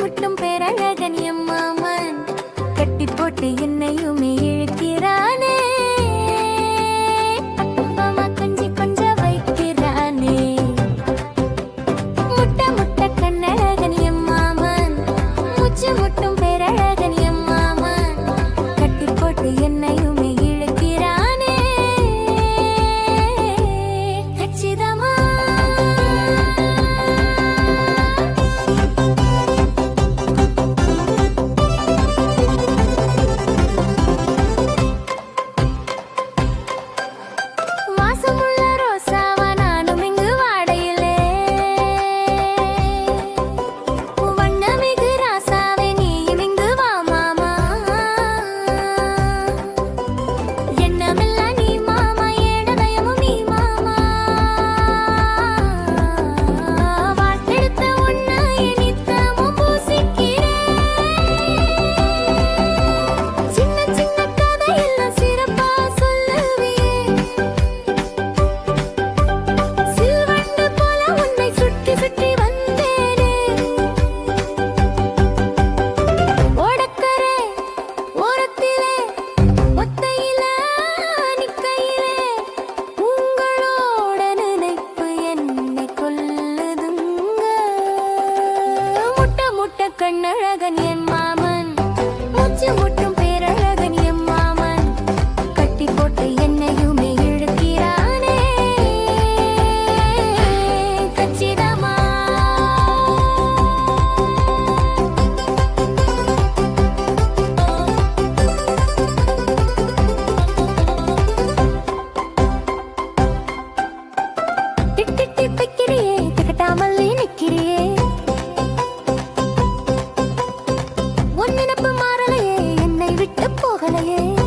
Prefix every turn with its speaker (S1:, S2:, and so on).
S1: முட்டும் பேரழகன் எம்மாமன் கட்டி போட்டு என்னையுமே பொன்னழகன் என் மாமன். மூச்சு முட்டு மலையே